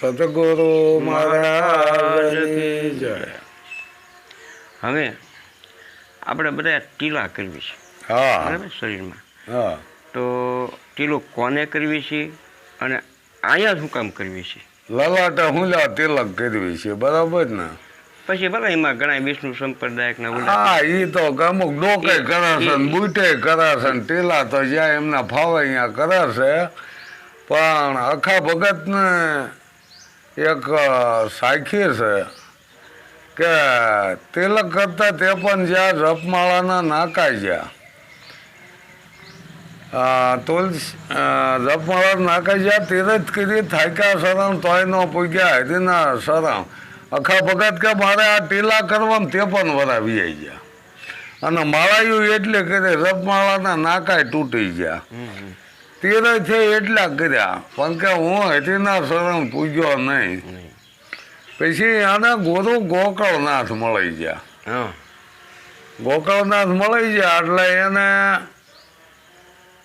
સદગુરુ મહારાજની જય. હવે આપણે બધા ટીલા કરવી છે. હા. બરાબર? શરીરમાં. હા. તો ટીલો કોને કરવી છે અને અહીંયા શું કામ કરવી છે? લલાટા હુલા તિલક કરવી છે બરાબર ને? પછી ભલે એમાં ઘણા વિષ્ણુ સંપ્રદાય ના હા એ તો અમુક ડોકે કરાશે ને બુટે કરાશે છે ને ટીલા તો જ્યાં એમના ફાવે અહીંયા કરાશે પણ આખા ભગતને એક સાખી છે કે તિલક કરતા તે પણ જ્યાં જપમાળાના નાકા જ્યાં. તુલસી જપમાળા નાકા જ્યાં તીરથ કરી થાક્યા શરણ તોય ન પૂગ્યા હરીના શરણ. આખા ભગત કે મારે આ ટીલા કરવામાં તે પણ વરાવી આવી ગયા. અને માળાયું એટલે કે રપમાળાના નાકાય તૂટી ગયા. તેરે છે એટલા કર્યા પણ કે હું હરીના શરણ પૂજ્યો નહીં. પછી આને ગુરુ ગોકળનાથ મળી ગયા. ગોકળનાથ મળી ગયા એટલે એને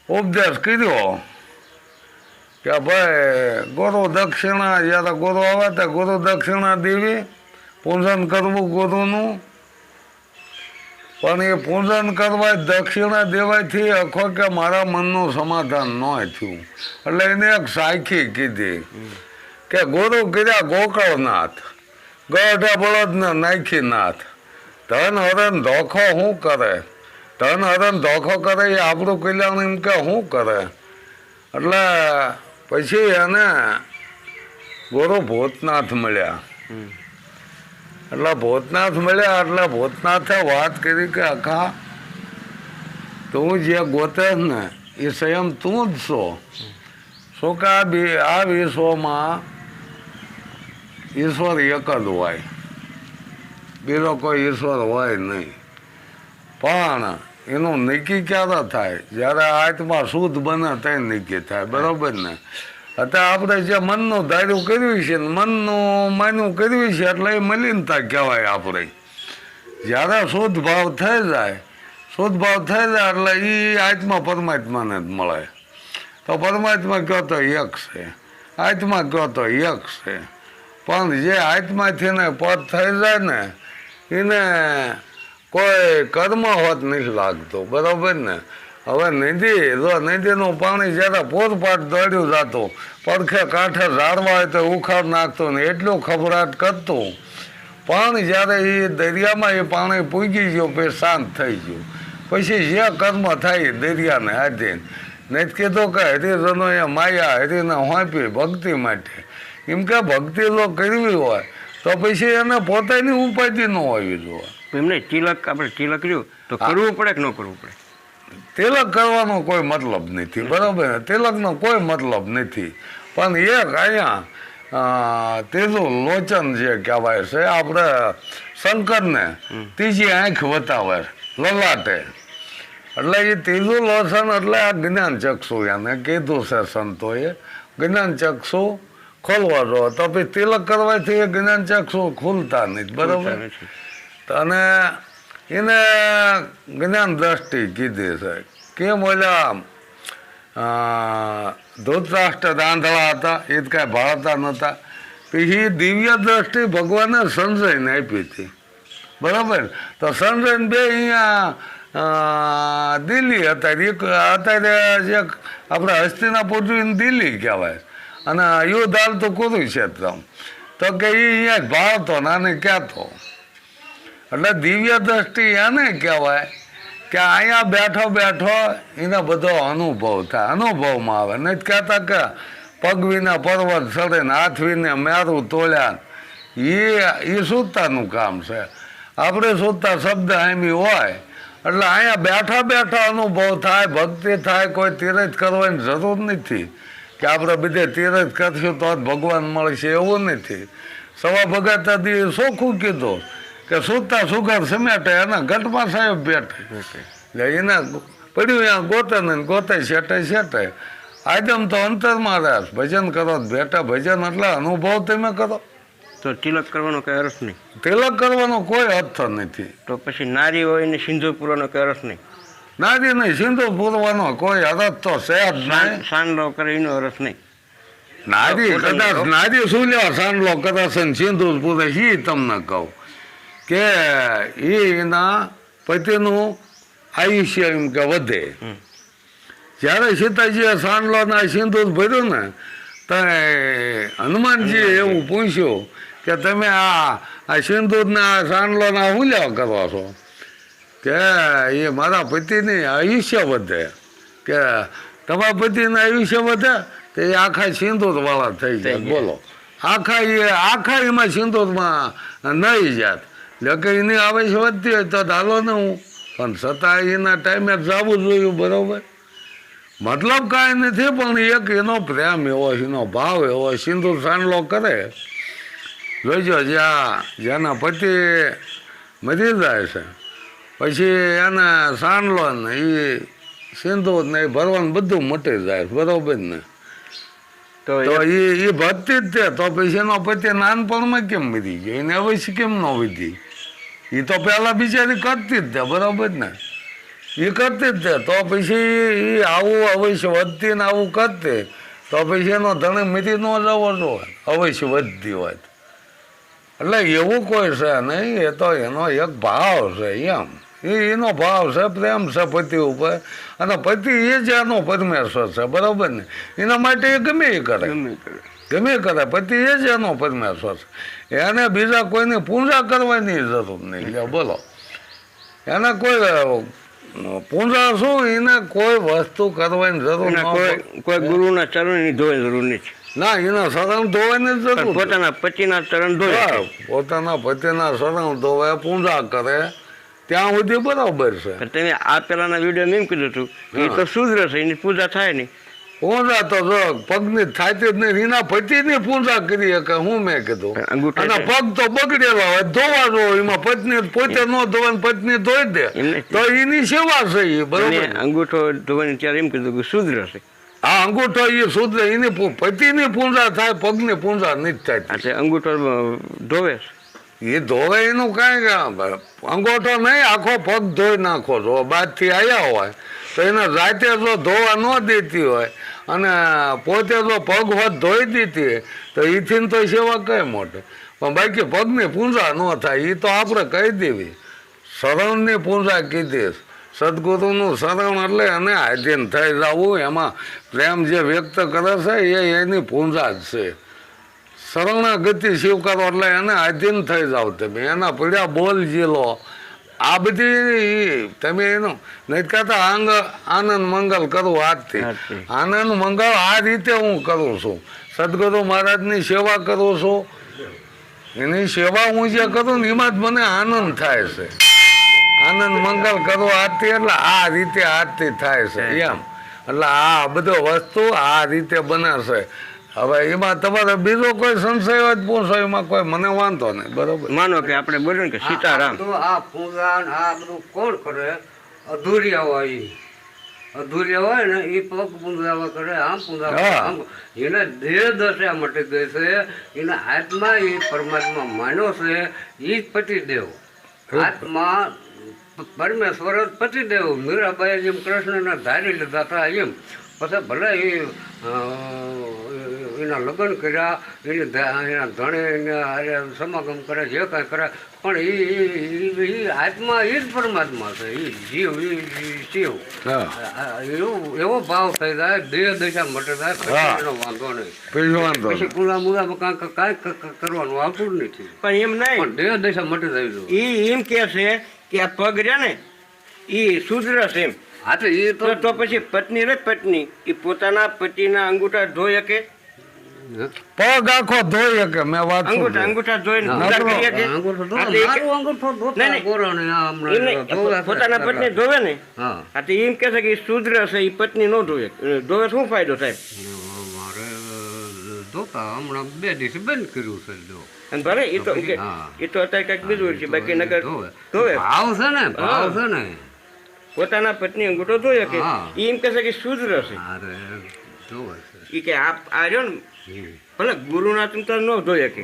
ઉપદેશ કર્યો કે ભાઈ ગુરુ દક્ષિણા જ્યારે ગુરુ આવે તો ગુરુ દક્ષિણા દેવી પૂજન કરવું ગુરુનું. પણ એ પૂજન કરવા દક્ષિણા દેવાથી આખો કે મારા મનનું સમાધાન ન થયું. એટલે એને એક સાખી કીધી કે ગુરુ કર્યા ગોકળનાથ ગઢા બળદને નાખીનાથ ધન હરણ ધોખો શું કરે? ધન હરણ ધોખો કરે એ આપણું કલ્યાણ એમ કે શું કરે? એટલે પછી એને ગુરુ ભૂતનાથ મળ્યા. એટલે ભૂતનાથ મળ્યા એટલે ભૂતનાથે વાત કરી કે, આખા, તું જે ગોતે ને, એ સ્વયં તું જ છો. શું કે આ બી આ વિશ્વમાં ઈશ્વર એક જ હોય. બીજો કોઈ ઈશ્વર હોય નહીં. પણ એનું નક્કી ક્યારે થાય? જ્યારે આત્મા શુદ્ધ બને, ત્યાં નક્કી થાય. બરોબર ને? અત્યારે આપણે જે મનનું ધાર્યું કર્યું છે ને મનનું માન્યું કર્યું છે એટલે એ મલિનતા કહેવાય આપણે. જ્યારે શુદ્ધ ભાવ થઈ જાય શુદ્ધ ભાવ થઈ જાય એટલે એ આત્મા પરમાત્માને જ મળે. તો પરમાત્મા કહો તો યક છે, આત્મા કહો તો યક છે. પણ જે આત્માથી ને પદ થઈ જાય ને, એને કોઈ કર્મ હોત નથી લાગતું, બરાબર ને? હવે નદી જો નદીનું પાણી જ્યારે પોરપાટ દોડ્યું જતું. પડખે કાંઠે ઝાડવા હોય તો ઉખાડ નાખતું ને એટલું ખબરાટ કરતું. પણ જ્યારે એ દરિયામાં એ પાણી પૂગી ગયું પછી શાંત થઈ ગયું. પછી જે કર્મ થાય દરિયાને આધીન. નહીં કીધું કે હરિજનો એ માયા હરિને હોંપી ભક્તિ માટે. એમ કે ભક્તિ લોક કરવી હોય તો પછી એને પોતાની ઉપાધિ ન હોવી જોઈએ. એમને તિલક આપણે તિલક રહ્યું તો કરવું પડે કે ન કરવું પડે? તિલક કરવાનો કોઈ મતલબ નથી બરાબર? ને તિલકનો કોઈ મતલબ નથી. પણ એક અહીંયા ત્રીજું લોચન જે કહેવાય છે આપણે શંકરને ત્રીજી આંખ બતાવે લલાટે. એટલે એ ત્રીજું લોચન એટલે આ જ્ઞાન ચક્ષુ એને કીધું છે સંતોએ. જ્ઞાન ચક્ષુ ખોલવા જો તો પછી તિલક કરવાથી એ જ્ઞાન ચક્ષુ ખુલતા નથી બરાબર? અને એને જ્ઞાન દ્રષ્ટિ કીધી છે. કેમ ઓલા ધૃતરાષ્ટ્ર દાંધળા હતા, એ જ કાંઈ ભાળતા નહોતા. પછી દિવ્ય દ્રષ્ટિ ભગવાને સંજયને આપી હતી. બરાબર? તો સંજયને બે અહીંયા દિલ્હી હતા. એક અત્યારે જે આપણે હસ્તિનાપુર જોઈને દિલ્હી કહેવાય. અને યુદ્ધ હાલતું છે તો કે એ અહીંયા જ ભાળતો ને આને કહેતો એટલે દિવ્ય દ્રષ્ટિ એને કહેવાય કે અહીંયા બેઠો બેઠો એને બધો અનુભવ થાય, અનુભવમાં આવે. નહીં કહેતા કે પગ વિના પર્વત સડે ને હાથ વિને મેરું તોડ્યા એ એ સૂતાનું કામ છે. આપણે સૂતા શબ્દ એમી હોય, એટલે અહીંયા બેઠા બેઠા અનુભવ થાય, ભક્તિ થાય, કોઈ તીરથ કરવાની જરૂર નથી. કે આપણે બધે તીરથ કરશું તો જ ભગવાન મળશે એવું નથી. સવા ભગત દી સોખું કીધું કે સૂતા સુગર સમેટે એના ગઢમાં સાહેબ બેઠે. એટલે એના પડ્યું ત્યાં ગોતે ને ગોતે શેટે શેટે. આદમ તો અંતરમાં રહ્યા ભજન કરો બેટા ભજન એટલે અનુભવ તમે કરો. તો તિલક કરવાનો કઈ અર્થ નહીં. તિલક કરવાનો કોઈ અર્થ નથી. તો પછી નારી હોય ને સિંધુ પૂરવાનો કઈ અર્થ નહીં. નારી નહીં સિંધુ પૂરવાનો કોઈ અર્થ તો છે જ નહીં. સાંડલો કરે એનો અર્થ નહીં. નારી કદાચ. નારી શું લેવા સાંડલો કદાચ સિંદૂર પૂરે હી તમને કહું. કે એ એના પતિનું આયુષ્ય એમ કે વધે. જ્યારે સીતાજીએ સાંડલોના સિંધુ ભર્યું ને ત્યારે હનુમાનજીએ એવું પૂછ્યું કે તમે આ આ સિંદૂરના સાંડલોના હું લેવા કરો છો? કે એ મારા પતિની આયુષ્ય વધે. કે તમારા પતિનું આયુષ્ય વધે તો એ આખા સિંદૂરવાળા થઈ થઈ જાય બોલો. આખા એ આખા એમાં સિંદૂરમાં નહીં જાત. એટલે કે એની આયુષ્ય વધતી હોય તો ચાલો ને હું. પણ છતાં એના ટાઈમે જવું જોયું બરોબર? મતલબ કાંઈ નથી પણ એક એનો પ્રેમ એવો એનો ભાવ એવો સિંધુ સાંડલો કરે. જોઈજો જ્યાં જેના પતિ મરી જાય છે પછી એને સાંડલો ને એ સિંધુ ને એ ભરવાનું બધું મટી જાય બરાબર ને? તો તો એ એ એ ભક્તિ જ તે તો પછી એનો પતિ નાનપણમાં કેમ મરી ગયો? એને અવશ્ય કેમ ન વિધી? એ તો પહેલાં બિચારી કરતી જ તે, બરાબર ને? એ કરતી જ તે. તો પછી એ આવું અવશ્ય વધતી ને આવું કરતી. તો પછી એનો ધણી મરી ન જવો જોઈએ અવશ્ય વધતી હોય. એટલે એવું કોઈ છે નહીં, એ તો એનો એક ભાવ છે એમ. એ એનો ભાવ છે, પ્રેમ છે પતિ ઉપર. અને પતિ એ જ એનો પરમેશ્વર છે, બરાબર ને? એના માટે એ ગમે એ કરે. ગમે કરે. ગમે કરે પતિ એ જ એનો પરમેશ્વર છે. એને બીજા કોઈની પૂજા કરવાની જરૂર નહીં. બોલો. એને કોઈ પૂજા શું? એને કોઈ વસ્તુ કરવાની જરૂર. કોઈ ગુરુના ચરણની ધોઈ જરૂર નથી ના એના શરણ ધોવાની જરૂર પોતાના પતિના ચરણ ધોઈ પોતાના પતિના શરણ ધોવે પૂજા કરે. ત્યાં સુધી બરાબર છે. તેને તમે આ પેલાના વીડિયો એમ કીધું હતું એ તો શુદ્ર છે એની પૂજા થાય નહીં. પૂજા તો પગની થાતી જ નહીં એના પતિની પૂજા કરી કે હું મેં કીધું. અને પગ તો બગડેલા હોય ધોવા જો એમાં પત્ની પોતે ન ધોવાની પત્ની ધોઈ દે. તો એની સેવા છે એ બરોબર? અંગૂઠો ધોવાની ત્યારે એમ કીધું કે શુદ્ર છે. આ અંગૂઠો એ સુધરે એની પતિની પૂજા થાય પગની પૂજા નહીં થાય. એટલે અંગૂઠો ધોવે એ ધોવે એનું કાંઈ અંગૂઠો નહીં આખો પગ ધોઈ નાખો. જો બાદથી આવ્યા હોય તો એને રાતે જો ધોવા ન દેતી હોય અને પોતે તો પગ હોત ધોઈ દીધી, તો એથી તો સેવા કઈ મોટે? પણ બાકી પગની પૂંજા ન થાય એ તો આપણે કહી દેવી. શરણની પૂંજા કીધી. સદગુરુનું શરણ એટલે એને આધીન થઈ જવું, એમાં પ્રેમ જે વ્યક્ત કરે છે, એ એની પૂંજા જ છે. શરણાગતિ સ્વીકારો એટલે એને આધીન થઈ જાવ તમે. એના પીડા બોલ જીલો આ બધી તમે એનું નહીં કહેતા આંગ આનંદ મંગલ કરું આજથી. આનંદ મંગલ આ રીતે હું કરું છું. સદગુરુ મહારાજની સેવા કરું છું. એની સેવા હું જે કરું ને એમાં જ મને આનંદ થાય છે. આનંદ મંગલ કરવો આજથી એટલે આ રીતે આજથી થાય છે. એમ. એટલે આ બધો વસ્તુ આ રીતે બને છે. હવે એમાં તમારે બીજો કોઈ સંશય હોય તો પૂછો એમાં કોઈ મને વાંધો નહીં બરોબર? માનો કે આપણે બોલ્યો કે સીતારામ. આ બધું આ પૂજા આ બધું કોણ કરે? અધૂરિયા હોય ઈ. અધૂરિયા હોય ને એ પગ પૂંજાવા કરે આમ પૂંજાવા એને દેહ દશા મટી ગઈ છે એના આત્મા એ પરમાત્મા માન્યો છે એ જ પતિદેવ. આત્મા પરમેશ્વર જ પતિદેવ. મીરાબાઈ જેમ કૃષ્ણને ધારી લીધા હતા એમ. પછી ભલે એ એના લગ્ન કર્યા એને એના ધણે એને સમાગમ કરે જે કાંઈ કરે પણ એ આત્મા એ જ પરમાત્મા છે એ જીવ એ શિવ. એવું એવો ભાવ થઈ જાય દેહ દશા મટે થાય એનો વાંધો નહીં. પછી કુલા મુલામાં કાંઈ કાંઈ ક- ક- કરવાનું આવતું જ નથી. પણ એમ નહીં. પણ દેહ દશા મટે થઈ એ ઈ એમ કે છે કે આ પગ રહે ને એ શુદ્ર છે એમ. હા તો એ તો પછી પત્ની રે પત્ની એ પોતાના પતિના અંગૂઠા ધોઈ શકે પગ આખો ધોઈ કે મેં વાત અંગૂઠા અંગૂઠા ધોઈને પૂજા કરી શકે. અંગૂઠો ધોવો. એટલે એ કે- મારું અંગૂઠો ધોતા. પોતાના પત્ની ધોવે ને? હા. તો એમ કહે છે કે શુદ્ર છે એ પત્ની નો ધોવે. ધોવે શું ફાયદો થાય મારે ધોતા હમણાં બે દિવસ બંધ કર્યું છે જો. અને ભલે એ તો એ તો અત્યારે કંઈક બીજું છે બાકી નગર ધોવે. ભાવ છે ને ભાવ છે ને. પોતાના પત્ની અંગૂઠો ધોયે કે એમ કહે છે કે શુદ્ર છે. અરે ધોવે એ કે આ આ રહ્યો ને. ભલે ગુરુના તંત્ર ન ધોઈ શકે.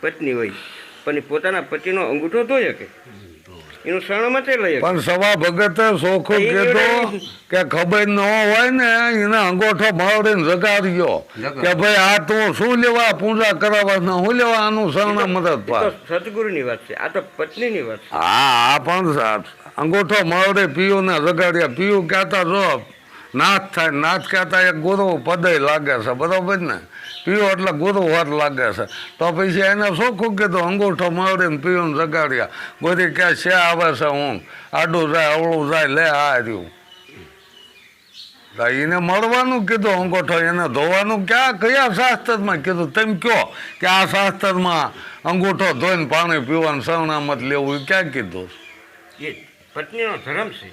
પત્ની હોય. પણ પોતાના પતિનો અંગૂઠો ધોઈ શકે. એનું એનું શરણમતે લઈએ પણ સવા ભગતે સોખો કીધો કે ખબર ન હોય ને એને અંગોઠો મારીને જગાડ્યો જગાડ. કે ભાઈ આ તું શું લેવા પૂજા કરાવવા ને શું લેવા? આનું શરણ મદદ પા તો સદગુરુની વાત છે. આ તો પત્નીની વાત છે. હા આ પણ અંગોઠો માવડે પીયું ને રગાડ્યા પીયું કહેતા જો નાથ થાય નાથ કહેતા એક ગુરુ પદય લાગે છે. બરોબર ને? પીયો એટલે ગુરુ વાર લાગે છે. તો પછી એને શોખું કીધું, અંગૂઠો મળીને પીયું જગાડ્યા. ગોરી કે છે આવે છે હું આડું જાય, અવળું જાય, લે આ રહ્યું. એને મળવાનું કીધું, અંગોઠો એને ધોવાનું. ક્યાં, કયા શાસ્ત્રમાં કીધું? તેમ કયો કે આ શાસ્ત્રમાં અંગૂઠો ધોઈને પાણી પીવાનું, શરણામત લેવું ક્યાં કીધું? એ પત્નીનો ધર્મ છે.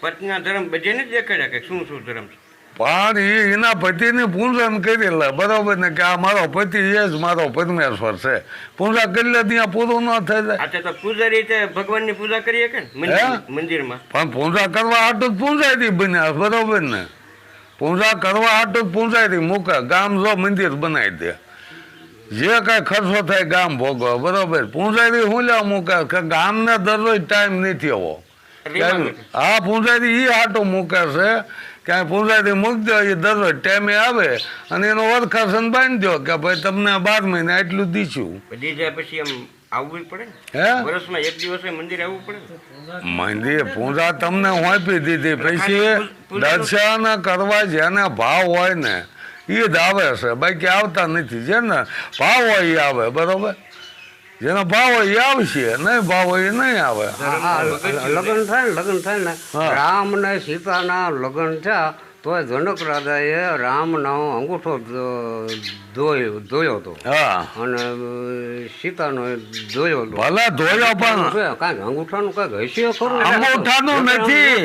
પત્નીના ધર્મ બધાને જ દેખાડ્યા કે શું શું ધર્મ છે? પણ એ એના પતિની પૂંજન કરી લે બરોબર ને કે આ મારો પતિ એ જ મારો પરમેશ્વર છે. પૂજા કરી લે ત્યાં પૂરું ન થઈ જાય. પૂજારી ભગવાનની પૂજા કરીએ કે મંદિરમાં. પણ પૂજા કરવા જ પૂંજાયથી બન્યા બરોબર ને? પૂજા કરવા જ પૂંજાયથી મૂકે ગામ જો મંદિર બનાવી દે. જે કાંઈ ખર્ચો થાય ગામ ભોગવો બરોબર. પૂંજારી શું લેવા મૂકે કે ગામને દરરોજ ટાઈમ નથી આવો. હા પૂંજારી એ હાટું મૂકે છે ક્યાંય પૂંજારી મૂકી દો એ દરરોજ ટાઈમે આવે અને એનો વરખાસન બાંધી દો કે ભાઈ તમને બાર મહિને આટલું દીશું. બધી જાય પછી એમ આવવું પડે હે? વર્ષમાં એક દિવસે મંદિર આવવું પડે મંદિર પૂજા તમને હોંપી દીધી. પછી દર્શન કરવા જેને ભાવ હોય ને એ જ આવે છે. બાકી આવતા નથી. જેને ભાવ હોય એ આવે બરોબર? જેનો ભાવ એ આવશે નહીં ભાવ એ નહીં આવે. લગ્ન થાય ને લગ્ન થાય ને. રામ ને સીતાના લગ્ન થયા તો જનક રાજાએ રામનો અંગૂઠો ધ- ધોયો ધોયો હતો. હા. અને સીતાનો ધોયો હતો. ભલે ધોયો પણ કાંઈક અંગૂઠાનું કાંઈક હસ્ય ખરું અંગૂઠાનું નથી.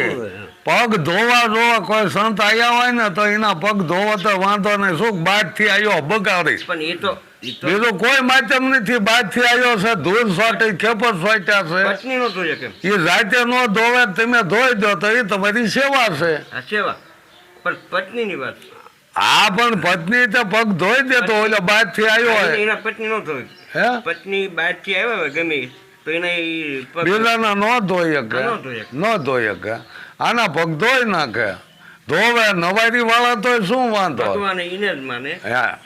પગ ધોવા ધોવા કોઈ સંત આવ્યા હોય ને તો એના પગ ધોવા તો વાંધો નહીં. શું બાદથી આવ્યો બગાડીશ પણ એ તો બીજું કોઈ માધ્યમ નથી બાદથી આવ્યો છે ધૂળ સોટે ખેપર સોટ્યા છે. એ જાતે નો ધોવે તમે ધોઈ દો તો એ તમારી સેવા છે. સેવા? પણ પત્નીની વાત. હા પણ પત્ની તો પગ ધોઈ દે તો ઓલો બાદથી આવ્યો હોય. એના પત્ની નો ધોઈ હે? પત્ની બાદથી આવ્યો હોય ગમે તો એને બીજાના ન ધોઈ શકે. નો ધોઈ શકે. આના પગ ધોઈ નાખે. ધોવે નવારી વાળા તો શું વાંધો? હા.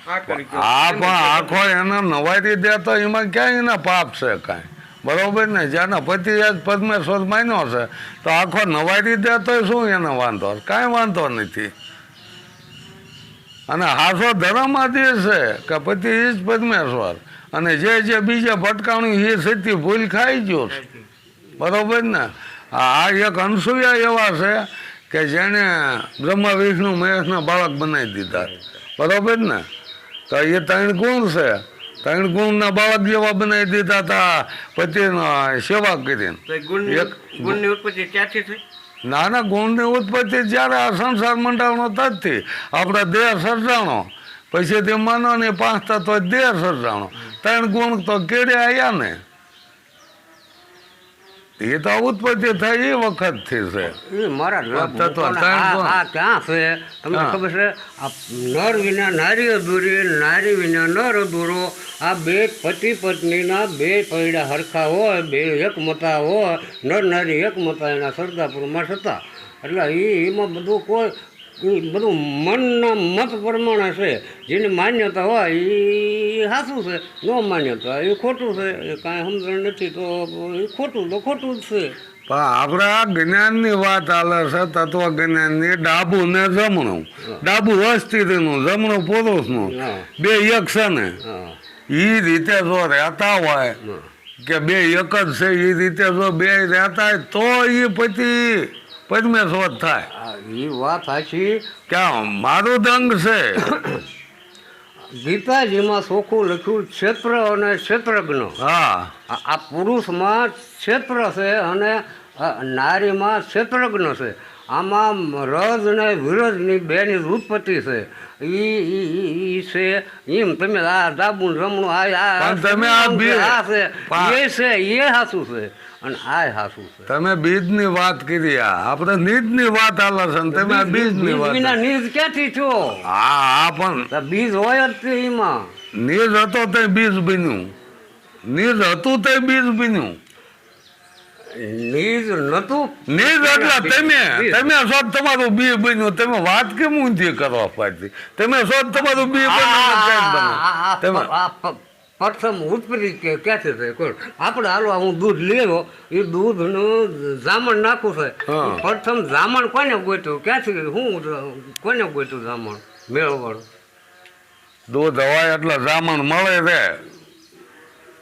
પણ આખો એને નવારી દે તો એમાં ક્યાં એના પાપ છે કાંઈ? બરોબર ને? જેના પતિ જ માન્યો છે તો આખો નવારી દે તો શું એને વાંધો? કાંઈ વાંધો નથી. અને હાસો ધર્મ આદિ છે કે પતિ એ જ પરમેશ્વર. અને જે જે બીજે ભટકાણું એ સત્ય ભૂલ ખાઈ ગયો છે. બરોબર ને? આ એક અનસુયા એવા છે કે જેણે બ્રહ્મા વિષ્ણુ મહેશના બાળક બનાવી દીધા. બરાબર ને? તો એ ત્રણ ગુણ છે. ત્રણ ગુણના બાળક જેવા બનાવી દીધા હતા. પછી સેવા કરીને. ગુણની ઉત્પત્તિ ક્યાંથી થઈ? નાના ગુણની ઉત્પત્તિ જ્યારે આ સંસાર મંડળનો તજથી આપણા દેહ સર્જાણો. પછી તે માનો ને પાંચ તત્વ દેહ સર્જાણો. ત્રણ ગુણ તો કેડે આવ્યા ને. એ તો ઉત્પત્તિ થાય એ વખતથી છે. એ મારા ક્યાં છે? તમને ખબર છે? આ નર વિના નારી અધૂરી નારી વિના નર અધૂરો આ બે પતિ પત્નીના બે પૈડા હરખા હોય બે એકમતા હોય. નર નારી એકમતા એના સરદાપુરમાં થતા એટલે એ એમાં બધું કોઈ બધું મનના મત પ્રમાણે છે. જેની માન્યતા હોય એ સાચું છે. ન માન્યતા એ ખોટું છે. એ કાંઈ સમજણ નથી તો એ ખોટું તો ખોટું જ છે. પણ આપણા જ્ઞાનની વાત હાલે છે તત્વ જ્ઞાનની ડાબુ ને જમણું. ડાબુ અસ્થિતિનું જમણું પુરુષનું. બે એક છે ને એ રીતે જો રહેતા હોય કે બે એક જ છે એ રીતે જો બે રહેતા હોય તો એ પછી પરમેશ્વર થાય. એ વાત સાચી. ક્યાં મારું દંગ છે. ગીતાજીમાં ચોખ્ખું લખ્યું ક્ષેત્ર અને ક્ષેત્રજ્ઞ. હા. આ પુરુષમાં ક્ષેત્ર છે અને નારીમાં ક્ષેત્રજ્ઞ છે. આમાં રજ અને વિરજની બેની ઉત્પત્તિ છે. ઈ છે એમ તમે આ ડાબુ રમણું આ આ તમે આ છે. એ છે એ સાચું છે. અને આ સાચું છે. તમે બીજની વાત કરી આ. આપણે નીજની વાત હાલે છે તમે આ બીજની બીજ વાત વિના નીજ ક્યાંથી છો હા હા પણ બીજ હોય જ તે એમાં. નીજ હતો તે બીજ બન્યું. નીજ હતું તે બીજ બન્યું. નીજ નતું નીજ એટલે તમે તમે છો તમારું બી બન્યું તમે વાત કેમ ઊંધી કરવા પાડતી તમે છો તમારું બી બન્યું તમે પ્રથમ ઉત્પત્તિ કે ક્યાંથી થાય? કોણ? આપણે હાલો હું દૂધ લેવો એ દૂધનું જામણ નાખું છે. પ્રથમ જામણ કોને ગોત્યું ક્યાંથી? હું કોને ગોત્યું જામણ? મેળવવાનું દૂધ હોય એટલે જામણ મળે રે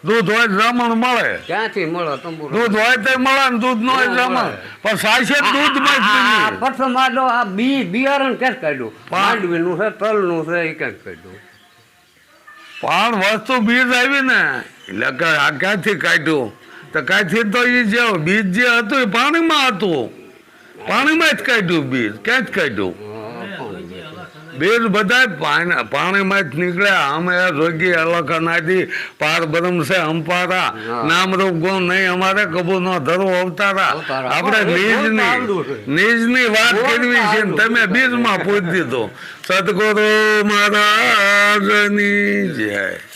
દૂધ હોય રમણ મળે. ક્યાંથી મળે તંબુ દૂધ હોય તો મળે ને દૂધ ન હોય રમણ. પણ સાસે દૂધમાં પ્રથમ આડો આ બી બિયારણ ક્યાં કાઢ્યું? પા- માંડવીનું છે તલનું છે એ ક્યાંક કાઢ્યું? પણ વસ્તુ બીજ આવી ને એટલે કે આ ક્યાંથી કાઢ્યું? તો ક્યાંથી તો એ જે બીજ જે હતું એ પાણીમાં હતું. પાણીમાં જ કાઢ્યું બીજ. ક્યાં જ કાઢ્યું? બીજ બધા પાણીમાં જ નીકળ્યા અમે જોગી અલગ અનાદી પાર બ્રહ્મ છે અંપારા. નામ રૂપ ગુણ નહીં. અમારે કબૂ નો ધરો અવતારા. આપણે નિજની. નિજની વાત કરવી છે તમે બીજ બીજમાં પૂછી દીધો. સદગુરુ મહારાજની જય.